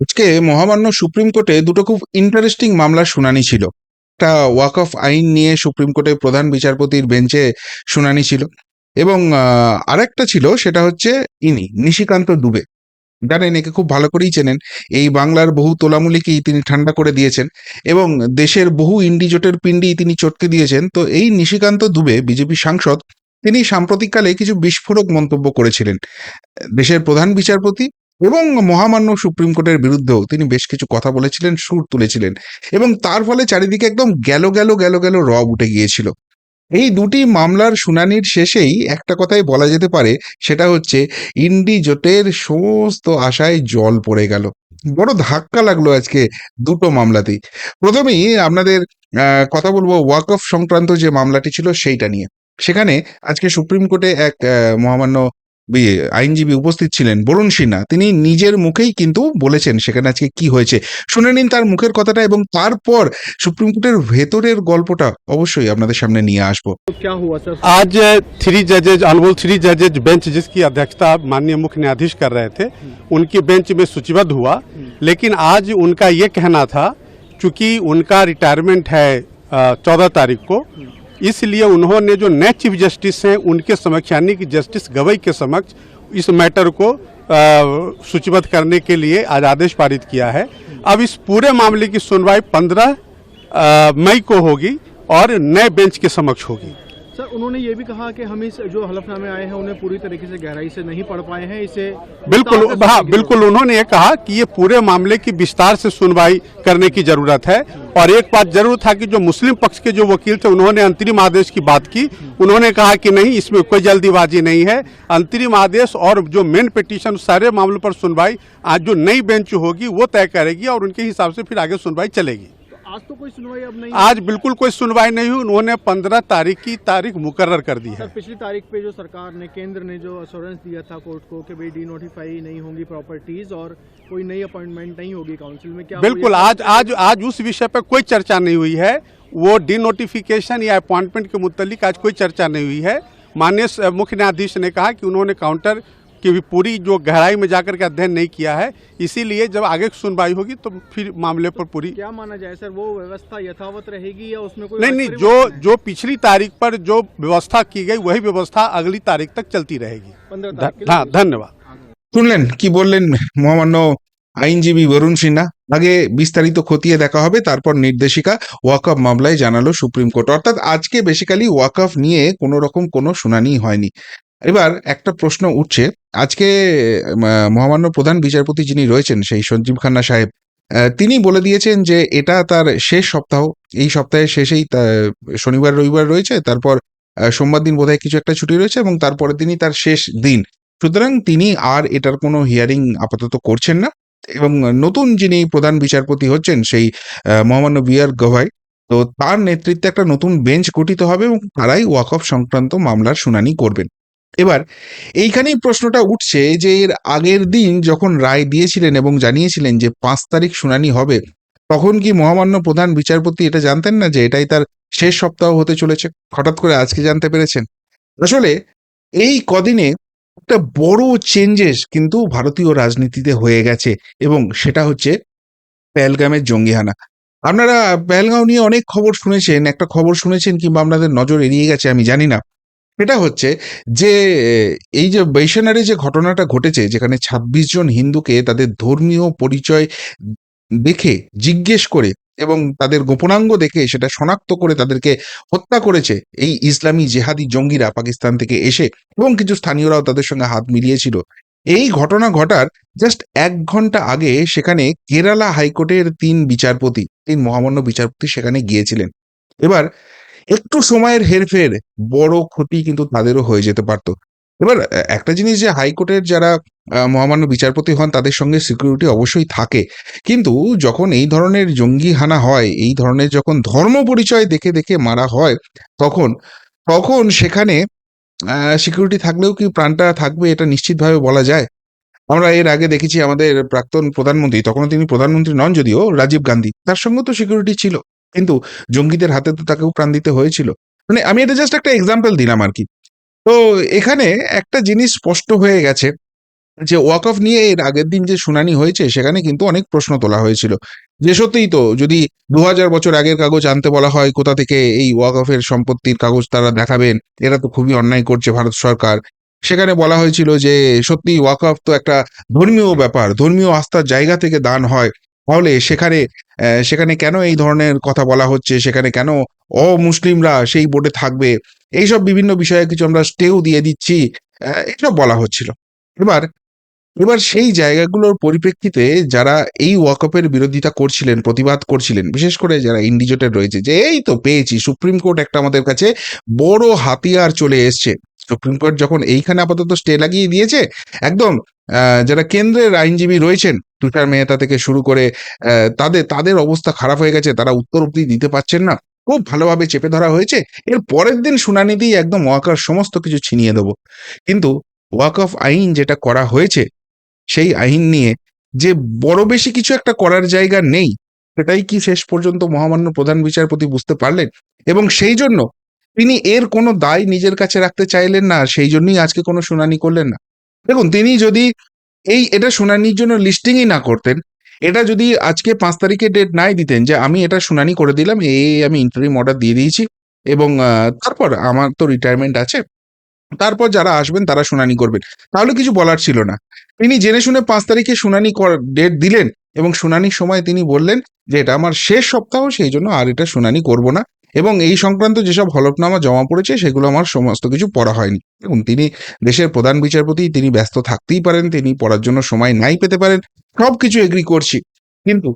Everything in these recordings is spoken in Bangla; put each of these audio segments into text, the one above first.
আজকে মহামান্য সুপ্রিম কোর্টে দুটো খুব ইন্টারেস্টিং মামলার শুনানি ছিল। একটা ওয়াক অফ আইন নিয়ে সুপ্রিম কোর্টের প্রধান বিচারপতির বেঞ্চে শুনানি ছিল এবং আরেকটা ছিল সেটা হচ্ছে ইনি, নিশিকান্ত দুবে। জানেন, একে খুব ভালো করেই চেনেন। এই বাংলার বহু তোলামুলিকেই তিনি ঠান্ডা করে দিয়েছেন এবং দেশের বহু ইন্ডিজোটের পিণ্ডি তিনি চটকে দিয়েছেন। তো এই নিশিকান্ত দুবে, বিজেপি সাংসদ, তিনি সাম্প্রতিককালে কিছু বিস্ফোরক মন্তব্য করেছিলেন। দেশের প্রধান বিচারপতি এবং মহামান্য সুপ্রিম কোর্টের বিরুদ্ধেও তিনি বেশ কিছু কথা বলেছিলেন, সুর তুলেছিলেন এবং তার ফলে চারিদিকে একদম গেল গেল গেল গেল রব উঠে গিয়েছিল। এই দুটি মামলার শুনানির শেষেই একটা কথাই বলা যেতে পারে, সেটা হচ্ছে ইন্ডি জোটের সমস্ত আশায় জল পড়ে গেল। বড় ধাক্কা লাগল আজকে দুটো মামলাতেই। প্রথমেই আপনাদের কথা বলব ওয়াক অফ সংক্রান্ত যে মামলাটি ছিল সেইটা নিয়ে। সেখানে আজকে সুপ্রিম কোর্টে এক মহামান্য ইয়ে আইনজীবী উপস্থিত ছিলেন বরুণ সিনহা। তিনি নিজের মুখেই কিন্তু বলেছেন সেখানে আজকে কি হয়েছে। শুনে নিন তার মুখের কথাটা এবং তারপর সুপ্রিম কোর্টের ভেতরের গল্পটা অবশ্যই আপনাদের সামনে নিয়ে আসব। আজ থ্রি জাজেজ অনমোল থ্রি জাজেজ বেঞ্চ জিসকি অধ্যক্ষতা মাননীয় মুখ্য ন্যায়াধীশ কর রহে থে উনকি বেঞ্চ মে সূচিবদ্ধ হুয়া লেকিন আজ উনকা ইয়ে কহনা থা চুকি উনকা রিটায়ারমেন্ট হ্যায় চৌদ তারিখ কো इसलिए उन्होंने जो नए चीफ जस्टिस हैं, उनके समक्ष, यानी कि जस्टिस गवई के समक्ष, इस मैटर को सूचीबद्ध करने के लिए आज आदेश पारित किया है। अब इस पूरे मामले की सुनवाई पंद्रह मई को होगी और नए बेंच के समक्ष होगी। सर उन्होंने ये भी कहा कि हम इस जो हलफनामे आए हैं उन्हें पूरी तरीके से गहराई से नहीं पढ़ पाए हैं इसे बिल्कुल हाँ बिल्कुल उन्होंने ये कहा कि ये पूरे मामले की विस्तार से सुनवाई करने की ज़रूरत है। और एक बात ज़रूर था कि जो मुस्लिम पक्ष के जो वकील थे उन्होंने अंतरिम आदेश की बात की। उन्होंने कहा कि नहीं इसमें कोई जल्दीबाजी नहीं है। अंतरिम आदेश और जो मेन पिटीशन सारे मामलों पर सुनवाई आज जो नई बेंच होगी वो तय करेगी और उनके हिसाब से फिर आगे सुनवाई चलेगी। आज तो कोई सुनवाई अब नहीं आज बिल्कुल कोई सुनवाई नहीं हुई। उन्होंने पंद्रह तारीख की तारीख मुकर्र कर दी सर है पिछली तारीख पे जो सरकार ने केंद्र ने जो अश्योरेंस दिया था कोर्ट को कि भाई डी नोटिफाई नहीं होंगी प्रॉपर्टीज़ और कोई नई अपॉइंटमेंट नहीं होगी काउंसिल में क्या बिल्कुल आज आज आज उस विषय पर कोई चर्चा नहीं हुई है। वो डी नोटिफिकेशन या अपॉइंटमेंट के मुतलिक आज कोई चर्चा नहीं हुई है। माननीय मुख्य न्यायाधीश ने कहा कि उन्होंने काउंटर की भी पूरी जो गहराई में जाकर के अध्ययन नहीं किया है इसीलिए जब आगे की सुनवाई होगी तो फिर मामले पर पूरी क्या माना जाए सर वो व्यवस्था यथावत रहेगी या उसमें कोई नहीं नहीं जो जो पिछली तारीख पर जो व्यवस्था की गई वही व्यवस्था अगली तारीख तक चलती रहेगी पंद्रह ध- तारीख के हाँ लिए धन्यवाद শুনলেন কি বললেন মহামান্য আইনজীবী বরুণ সিনহা আগে বিস্তারিত খতিয়ে দেখা হবে তারপর নির্দেশিকা ওয়াকফ মামলায় জানালো সুপ্রিম কোর্ট অর্থাৎ আজকে বেসিক্যালি ওয়াকফ নিয়ে কোনো রকম কোনো শুনানি হয়নি এবার একটা প্রশ্ন উঠছে। আজকে মহামান্য প্রধান বিচারপতি যিনি রয়েছেন, সেই সঞ্জীব খান্না সাহেব তিনি বলে দিয়েছেন যে এটা তার শেষ সপ্তাহ। এই সপ্তাহের শেষেই শনিবার, রবিবার রয়েছে। তারপর সোমবার দিন বোধহয় কিছু একটা ছুটি রয়েছে এবং তারপরের দিনই তার শেষ দিন। সুতরাং তিনি আর এটার কোনো হিয়ারিং আপাতত করছেন না এবং নতুন যিনি প্রধান বিচারপতি হচ্ছেন, সেই মহামান্য বি আর গভাই, তো তার নেতৃত্বে একটা নতুন বেঞ্চ গঠিত হবে এবং তারাই ওয়াকফ সংক্রান্ত মামলার শুনানি করবেন। এবার, এইখানেই প্রশ্নটা উঠছে যে এর আগের দিন যখন রায় দিয়েছিলেন এবং জানিয়েছিলেন যে পাঁচ তারিখ শুনানি হবে, তখন কি মহামান্য প্রধান বিচারপতি এটা জানতেন না যে এটাই তার শেষ সপ্তাহ হতে চলেছে? হঠাৎ করে আজকে জানতে পেরেছেন। আসলে এই কদিনে একটা বড় চেঞ্জেস কিন্তু ভারতীয় রাজনীতিতে হয়ে গেছে এবং সেটা হচ্ছে পেহেলগামের জঙ্গিহানা। আপনারা পেহেলগাঁও নিয়ে অনেক খবর শুনেছেন, একটা খবর শুনেছেন কিংবা আপনাদের নজর এড়িয়ে গেছে, আমি জানি না। সেটা হচ্ছে যে, এই যে বৈশনারে যে ঘটনাটা ঘটেছে, যেখানে ২৬ জন হিন্দুকে তাদের ধর্মীয় পরিচয় দেখে, জিজ্ঞেস করে এবং তাদের গোপনাঙ্গ দেখে সেটা শনাক্ত করে তাদেরকে হত্যা করেছে এই ইসলামী জেহাদি জঙ্গিরা পাকিস্তান থেকে এসে এবং কিছু স্থানীয়রাও তাদের সঙ্গে হাত মিলিয়েছিল। এই ঘটনা ঘটার জাস্ট এক ঘণ্টা আগে সেখানে কেরালা হাইকোর্টের তিন বিচারপতি, তিন মহামান্য বিচারপতি সেখানে গিয়েছিলেন। এবার একটু সময়ের হেরফের বড় ক্ষতি কিন্তু তাদেরও হয়ে যেতে পারতো। এবার একটা জিনিস যে হাইকোর্টের যারা মহামান্য বিচারপতি হন তাদের সঙ্গে সিকিউরিটি অবশ্যই থাকে। কিন্তু যখন এই ধরনের জঙ্গি হানা হয়, এই ধরনের যখন ধর্ম পরিচয় দেখে দেখে মারা হয়, তখন তখন সেখানে সিকিউরিটি থাকলেও কি প্রাণটা থাকবে এটা নিশ্চিতভাবে বলা যায়। আমরা এর আগে দেখেছি আমাদের প্রাক্তন প্রধানমন্ত্রী তখন তিনি প্রধানমন্ত্রী নন যদিও, রাজীব গান্ধী, তার সঙ্গে তো সিকিউরিটি ছিল। কিন্তু জঙ্গিদের হাতে তো তাকেও প্রাণ দিতে হয়েছিল। মানে আমি এটা জাস্ট একটা এক্সাম্পল দিলাম আর কি। তো এখানে একটা জিনিস স্পষ্ট হয়ে গেছে যে ওয়াক অফ নিয়ে এর আগের দিন যে শুনানি হয়েছে সেখানে কিন্তু অনেক প্রশ্ন তোলা হয়েছিল। যে সত্যিই তো যদি দু হাজার বছর আগের কাগজ আনতে বলা হয় কোথা থেকে এই ওয়াক অফের সম্পত্তির কাগজ তারা দেখাবেন, এরা তো খুবই অন্যায় করছে ভারত সরকার। সেখানে বলা হয়েছিল যে সত্যি ওয়াক অফ তো একটা ধর্মীয় ব্যাপার, ধর্মীয় আস্থার জায়গা থেকে দান হয়। তাহলে সেখানে সেখানে কেন এই ধরনের কথা বলা হচ্ছে? সেখানে কেন অমুসলিমরা সেই বোর্ডে থাকবে? এইসব বিভিন্ন বিষয়ে কিছু আমরা স্টেও দিয়ে দিচ্ছি। এসব বলা হচ্ছিল। এবার এবার সেই জায়গাগুলোর পরিপ্রেক্ষিতে যারা এই ওয়াকআপের বিরোধিতা করছিলেন, প্রতিবাদ করছিলেন, বিশেষ করে যারা ইন্ডিজোটের রয়েছে, যে এই তো পেয়েছি, সুপ্রিম কোর্ট একটা আমাদের কাছে বড় হাতিয়ার চলে এসছে। সুপ্রিম কোর্ট যখন এইখানে আপাতত স্টে লাগিয়ে দিয়েছে, একদম যারা কেন্দ্রের আইনজীবী রয়েছেন তুষার মেহতা থেকে শুরু করে তাদের তাদের অবস্থা খারাপ হয়ে গেছে, তারা উত্তর অব্দি দিতে পারছেন না। খুব ভালোভাবে চেপে ধরা হয়েছে। এর পরের দিন শুনানি শুনানিতেই একদম ওয়াকার সমস্ত কিছু ছিনিয়ে দেবো। কিন্তু ওয়াক অফ আইন যেটা করা হয়েছে, সেই আইন নিয়ে যে বড় বেশি কিছু একটা করার জায়গা নেই, সেটাই কি শেষ পর্যন্ত মহামান্য প্রধান বিচারপতি বুঝতে পারলেন? এবং সেই জন্য তিনি এর কোনো দায় নিজের কাছে রাখতে চাইলেন না, সেই জন্যই আজকে কোনো শুনানি করলেন না। দেখুন, তিনি যদি এই এটা শুনানির জন্য লিস্টিংই না করতেন। এটা যদি আজকে পাঁচ তারিখে ডেট নাই দিতেন যে আমি এটা শুনানি করে দিলাম এই আমি ইন্টারিম অর্ডার দিয়ে দিয়েছি এবং তারপর আমার তো রিটায়ারমেন্ট আছে, তারপর যারা আসবেন তারা শুনানি করবেন। তাহলে কিছু বলার ছিল না। তিনি জেনে শুনে পাঁচ তারিখে শুনানি ডেট দিলেন এবং শুনানির সময় তিনি বললেন যে এটা আমার শেষ সপ্তাহ, সেই জন্য আর এটা শুনানি করব না। এবং এই সংক্রান্ত যেসব হলফনামা জমা পড়েছে, সেগুলো আমার সমস্ত কিছু পড়া হয়নি। এবং তিনি দেশের প্রধান বিচারপতি, তিনি ব্যস্ত থাকতেই পারেন, তিনি পড়ার জন্য সময় নাই পেতে পারেন সব কিছু এগ্রি করছি। কিন্তু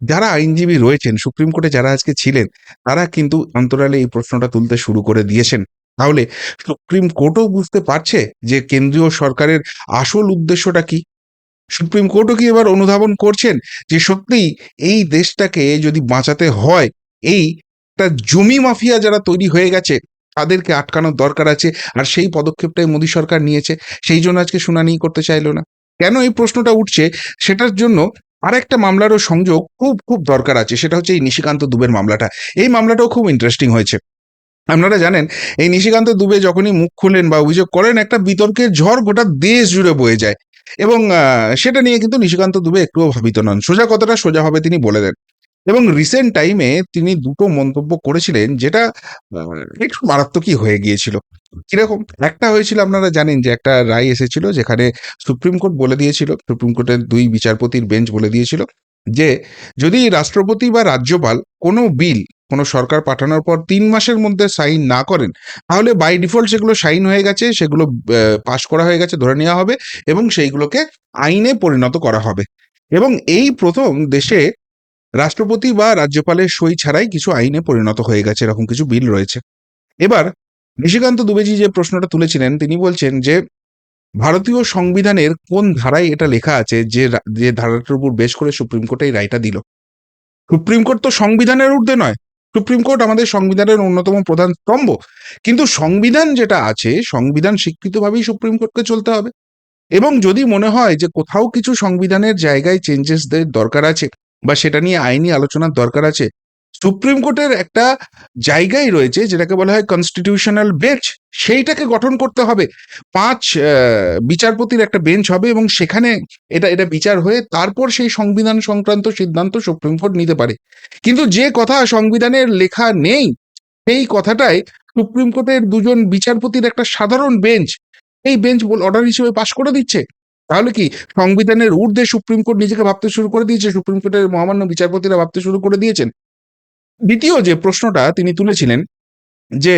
যারা আইনজীবী রয়েছেন, সুপ্রিম কোর্টে যারা আজকে ছিলেন, তারা কিন্তু অন্তরালে এই প্রশ্নটা তুলতে শুরু করে দিয়েছেন। তাহলে সুপ্রিম কোর্টও বুঝতে পারছে যে কেন্দ্রীয় সরকারের আসল উদ্দেশ্যটা কি? সুপ্রিম কোর্টও কি এবার অনুধাবন করছেন যে সত্যিই এই দেশটাকে যদি বাঁচাতে হয়, এই একটা জমি মাফিয়া যারা তৈরি হয়ে গেছে, তাদেরকে আটকানোর দরকার আছে আর সেই পদক্ষেপটাই মোদী সরকার নিয়েছে। সেই জন্য আজকে শুনানি করতে চাইলো না। কেন এই প্রশ্নটা উঠছে? সেটার জন্য আরেকটা মামলারও সংযোগ খুব খুব দরকার আছে। সেটা হচ্ছে এই নিশিকান্ত দুবের মামলাটা। এই মামলাটাও খুব ইন্টারেস্টিং হয়েছে। আপনারা জানেন, এই নিশিকান্ত দুবে যখনই মুখ খুলেন বা অভিযোগ করেন, একটা বিতর্কের ঝড় গোটা দেশ জুড়ে বয়ে যায়। এবং সেটা নিয়ে কিন্তু নিশিকান্ত দুবে একটুও ভাবিত নন। সোজা কথাটা সোজাভাবে তিনি বলে দেন। এবং রিসেন্ট টাইমে তিনি দুটো মন্তব্য করেছিলেন যেটা একটু মারাত্মকই হয়ে গিয়েছিল। কীরকম? একটা হয়েছিল, আপনারা জানেন যে একটা রায় এসেছিল যেখানে সুপ্রিম কোর্ট বলে দিয়েছিল, সুপ্রিম কোর্টের দুই বিচারপতির বেঞ্চ বলে দিয়েছিল যে, যদি রাষ্ট্রপতি বা রাজ্যপাল কোনো বিল কোনো সরকার পাঠানোর পর তিন মাসের মধ্যে সাইন না করেন, তাহলে বাই ডিফল্ট সেগুলো সাইন হয়ে গেছে, সেগুলো পাশ করা হয়ে গেছে, ধরে নেওয়া হবে এবং সেইগুলোকে আইনে পরিণত করা হবে। এবং এই প্রথম দেশে রাষ্ট্রপতি বা রাজ্যপালের সই ছাড়াই কিছু আইনে পরিণত হয়ে গেছে, এরকম কিছু বিল রয়েছে। এবার নিশিকান্ত দুবেজি যে প্রশ্নটা তুলেছিলেন, তিনি বলছেন যে, ভারতীয় সংবিধানের কোন ধারায় এটা লেখা আছে যে যে ধারাটার উপর বেশ করে সুপ্রিম কোর্ট এই রায়টা দিল? সুপ্রিম কোর্ট তো সংবিধানের ঊর্ধ্বে নয়। সুপ্রিম কোর্ট আমাদের সংবিধানের অন্যতম প্রধান স্তম্ভ। কিন্তু সংবিধান যেটা আছে, সংবিধান স্বীকৃতভাবেই সুপ্রিম কোর্টকে চলতে হবে। এবং যদি মনে হয় যে কোথাও কিছু সংবিধানের জায়গায় চেঞ্জেস দরকার আছে বা সেটা নিয়ে আইনি আলোচনার দরকার আছে। সুপ্রিম কোর্টের একটা জায়গায় রয়েছে যেটাকে বলা হয় কনস্টিটিউশনাল বেঞ্চ সেইটাকে গঠন করতে হবে। পাঁচ বিচারপতির একটা বেঞ্চ হবে এবং সেখানে এটা এটা বিচার হয়ে তারপর সেই সংবিধান সংক্রান্ত সিদ্ধান্ত সুপ্রিম কোর্ট নিতে পারে। কিন্তু যে কথা সংবিধানের লেখা নেই, সেই কথাটাই সুপ্রিম কোর্টের দুজন বিচারপতির একটা সাধারণ বেঞ্চ এই বেঞ্চ অর্ডার হিসেবে পাশ করে দিচ্ছে। তাহলে কি সংবিধানের ঊর্ধ্বে সুপ্রিম কোর্ট নিজেকে ভাবতে শুরু করে দিয়েছে? সুপ্রিম কোর্টের মহামান্য বিচারপতিরা ভাবতে শুরু করে দিয়েছেন। দ্বিতীয় যে প্রশ্নটা তিনি তুলেছিলেন যে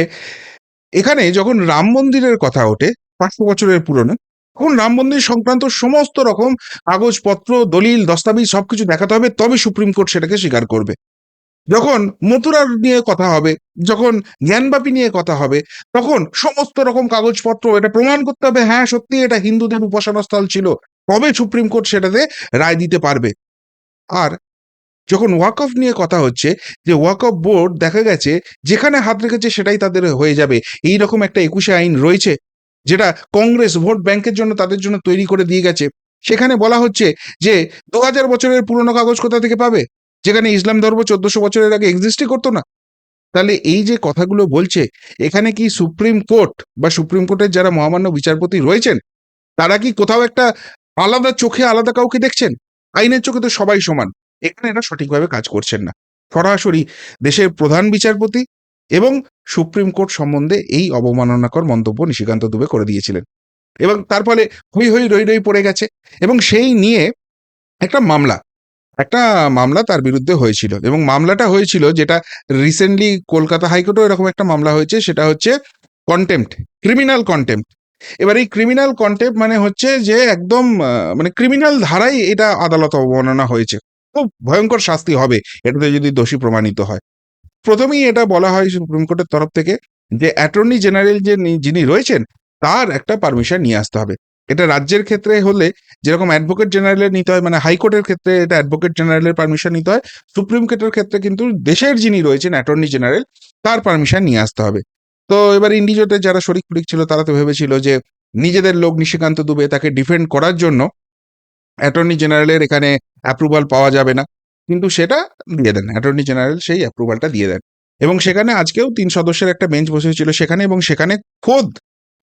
এখানে যখন রাম মন্দিরের কথা ওঠে, পাঁচশো বছরের পুরনো, তখন রাম মন্দির সংক্রান্ত সমস্ত রকম কাগজপত্র, দলিল, দস্তাবেজ সবকিছু দেখাতে হবে তবে সুপ্রিম কোর্ট সেটাকে স্বীকার করবে। যখন মথুরার নিয়ে কথা হবে, যখন জ্ঞানবাপী নিয়ে কথা হবে, তখন সমস্ত রকম কাগজপত্র এটা প্রমাণ করতে হবে হ্যাঁ সত্যি এটা হিন্দুদের উপাসনা স্থল ছিল, তবে সুপ্রিম কোর্ট সেটাতে রায় দিতে পারবে। আর যখন ওয়াক অফ নিয়ে কথা হচ্ছে, যে ওয়াক অফ বোর্ড দেখা গেছে, যেখানে হাত রেখেছে সেটাই তাদের হয়ে যাবে। এই রকম একটা একুশে আইন রয়েছে, যেটা কংগ্রেস ভোট ব্যাংকের জন্য তাদের জন্য তৈরি করে দিয়ে গেছে। সেখানে বলা হচ্ছে যে দু হাজার বছরের পুরনো কাগজ কোথা থেকে পাবে? যেখানে ইসলাম ধর্ম চোদ্দশো বছরের আগে এক্সিস্টই করতো না। তাহলে এই যে কথাগুলো বলছে, এখানে কি সুপ্রিম কোর্ট বা সুপ্রিম কোর্টের যারা মহামান্য বিচারপতি রয়েছেন, তারা কি কোথাও একটা আলাদা চোখে আলাদা কাউকে দেখছেন? আইনের চোখে তো সবাই সমান। এখানে এরা সঠিকভাবে কাজ করছেন না। সরাসরি দেশের প্রধান বিচারপতি এবং সুপ্রিম কোর্ট সম্বন্ধে এই অবমাননাকর মন্তব্য নিশিকান্ত দুবে করে দিয়েছিলেন। এবং তার ফলে হই হই রই রই পড়ে গেছে। এবং সেই নিয়ে একটা মামলা একটা মামলা তার বিরুদ্ধে হয়েছিল এবং মামলাটা হয়েছিল যেটা রিসেন্টলি কলকাতা হাইকোর্টেও এরকম একটা মামলা হয়েছে, সেটা হচ্ছে কন্টেম্পট ক্রিমিনাল কন্টেম্পট এবার এই ক্রিমিনাল কন্টেম্পট মানে হচ্ছে যে একদম মানে ক্রিমিনাল ধারাই এটা আদালত অবমাননা হয়েছে। খুব ভয়ঙ্কর শাস্তি হবে, এটাতে যদি দোষী প্রমাণিত হয়। প্রথমেই এটা বলা হয় সুপ্রিম কোর্টের তরফ থেকে যে অ্যাটর্নি জেনারেল যে যিনি রয়েছেন, তার একটা পারমিশন নিয়ে আসতে হবে। এটা রাজ্যের ক্ষেত্রে হলে যেরকম অ্যাডভোকেট জেনারেলের নিতে হয় মানে হাইকোর্টের ক্ষেত্রে এটা অ্যাডভোকেট জেনারেলের পারমিশন নিতে হয়, সুপ্রিম কোর্টের ক্ষেত্রে কিন্তু দেশের যিনি রয়েছেন অ্যাটর্নি জেনারেল তার পারমিশন নিয়ে আসতে হবে। তো এবার ইন্ডিজোতে যারা শরিক ফরিক ছিল, তারা তো ভেবেছিল যে নিজেদের লোক নিশিকান্ত দুবে তাকে ডিফেন্ড করার জন্য অ্যাটর্নি জেনারেলের এখানে অ্যাপ্রুভাল পাওয়া যাবে না। কিন্তু সেটা দিয়ে দেন অ্যাটর্নি জেনারেল সেই অ্যাপ্রুভালটা দিয়ে দেন। এবং সেখানে আজকেও তিন সদস্যের একটা বেঞ্চ বসেছিল সেখানে এবং সেখানে খোদ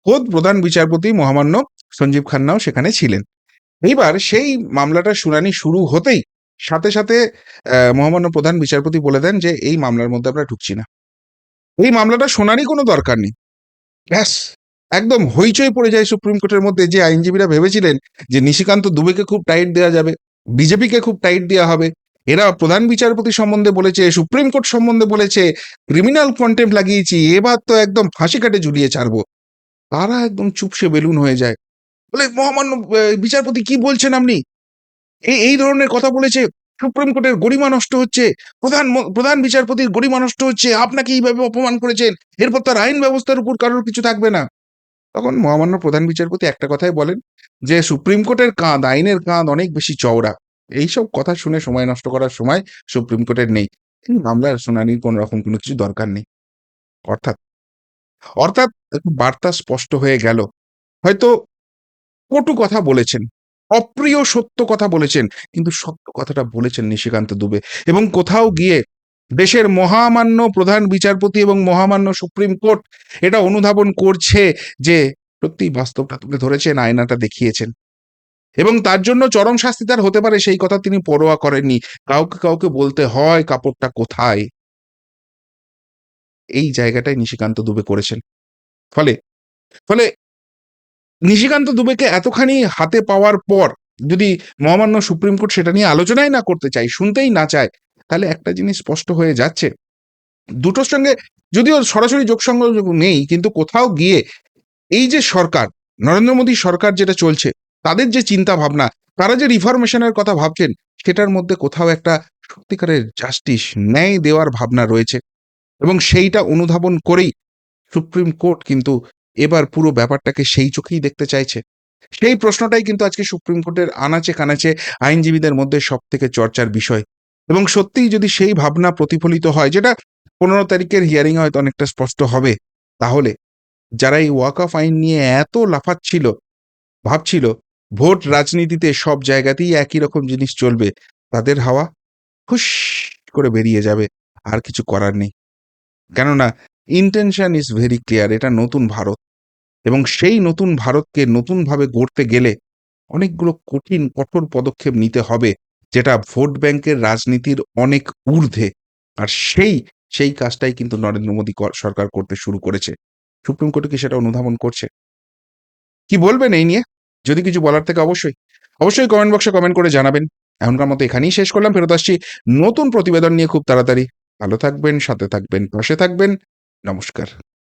খোদ প্রধান বিচারপতি মহামান্য সঞ্জীব খান্নাও সেখানে ছিলেন। এইবার সেই মামলাটার শুনানি শুরু হতেই সাথে সাথে মহামান্য প্রধান বিচারপতি বলে দেন যে, এই মামলার মধ্যে আমরা ঢুকছি না। এই মামলাটা শোনারই কোনো দরকার নেই। ব্যাস, একদম হইচই পড়ে যায় সুপ্রিম কোর্টের মধ্যে। যে আইনজীবীরা ভেবেছিলেন যে নিশিকান্ত দুবেকে খুব টাইট দেওয়া যাবে, বিজেপিকে খুব টাইট দেওয়া হবে, এরা প্রধান বিচারপতি সম্বন্ধে বলেছে, সুপ্রিম কোর্ট সম্বন্ধে বলেছে, ক্রিমিনাল কন্টেম্প লাগিয়েছি, এবার তো একদম ফাঁসি কাটে ঝুলিয়ে ছাড়বো। তারা একদম চুপসে বেলুন হয়ে যায়। বলে, মহামান্য বিচারপতি কি বলছেন আপনি? এই এই ধরনের কথা বলেছে, সুপ্রিম কোর্টের গরিমা নষ্ট হচ্ছে, প্রধান প্রধান বিচারপতির গরিমা নষ্ট হচ্ছে, আপনাকে এইভাবে অপমান করেছেন, এরপর তার আইন ব্যবস্থার উপর কারোর কিছু থাকবে না। তখন মহামান্য প্রধান বিচারপতি একটা কথাই বলেন যে, সুপ্রিম কোর্টের কাঁধ, আইনের কাঁধ অনেক বেশি চওড়া। এইসব কথা শুনে সময় নষ্ট করার সময় সুপ্রিম কোর্টের নেই। মামলার শুনানির কোন রকম কোনো কিছু দরকার নেই। অর্থাৎ অর্থাৎ বার্তা স্পষ্ট হয়ে গেল। হয়তো কটু কথা বলেছেন, অপ্রিয় সত্য কথা বলেছেন, কিন্তু সত্য কথাটা বলেছেন নিশিকান্ত দুবে। এবং কোথাও গিয়ে দেশের মহামান্য প্রধান বিচারপতি এবং মহামান্য সুপ্রিম কোর্ট এটা অনুধাবন করছে যে সত্যি বাস্তবটা তুলে ধরেছেন, আয়নাটা দেখিয়েছেন। এবং তার জন্য চরম শাস্তি তার হতে পারে, সেই কথা তিনি পরোয়া করেননি। কাউকে কাউকে বলতে হয়, কাপড়টা কোথায়? এই জায়গাটাই নিশিকান্ত দুবে করেছেন। ফলে ফলে নিশিকান্ত দুবেকে এতখানি হাতে পাওয়ার পর যদি মহামান্য সুপ্রিম কোর্ট সেটা নিয়ে আলোচনাই না করতে চায়, শুনতেই না চায়, তাহলে একটা জিনিস স্পষ্ট হয়ে যাচ্ছে। দুটোর সঙ্গে যদিও সরাসরি যোগসংযোগ নেই, কিন্তু কোথাও গিয়ে এই যে সরকার, নরেন্দ্র মোদী সরকার যেটা চলছে, তাদের যে চিন্তা ভাবনা তারা যে রিফরমেশনের কথা ভাবছেন, সেটার মধ্যে কোথাও একটা সত্যিকারের জাস্টিস, ন্যায় দেওয়ার ভাবনা রয়েছে। এবং সেইটা অনুধাবন করেই সুপ্রিম কোর্ট কিন্তু এবার পুরো ব্যাপারটাকে সেই চোখেই দেখতে চাইছে। সেই প্রশ্নটাই কিন্তু আজকে সুপ্রিম কোর্টের আনাচে কানাচে আইনজীবীদের মধ্যে সব থেকে চর্চার বিষয়। এবং সত্যিই যদি সেই ভাবনা প্রতিফলিত হয়, যেটা পনেরো তারিখের হিয়ারিং হয়তো অনেকটা স্পষ্ট হবে, তাহলে যারা এই ওয়াক অফ আইন নিয়ে এত লাফাচ্ছিল, ভাবছিল, ভোট রাজনীতিতে সব জায়গাতেই একই রকম জিনিস চলবে, তাদের হাওয়া খুশ করে বেরিয়ে যাবে, আর কিছু করার নেই। কেননা ইন্টেনশন ইজ ভেরি ক্লিয়ার এটা নতুন ভারত। এবং সেই নতুন ভারতকে নতুনভাবে গড়তে গেলে অনেকগুলো কঠিন, কঠোর পদক্ষেপ নিতে হবে, যেটা ভোট ব্যাংকের রাজনীতির অনেক ঊর্ধ্বে। আর সেই সেই কাজটাই কিন্তু নরেন্দ্র মোদী কর- সরকার করতে শুরু করেছে। সুপ্রিম কোর্টে কি সেটা অনুধাবন করছে? কি বলবেন এই নিয়ে? যদি কিছু বলার থেকে অবশ্যই। অবশ্যই কমেন্ট বক্সে কমেন্ট করে জানাবেন। এখনকার মতো এখানেই শেষ করলাম, ফেরত আসছি নতুন প্রতিবেদন নিয়ে খুব তাড়াতাড়ি। ভালো থাকবেন, সাথে থাকবেন, পাশে থাকবেন। নমস্কার।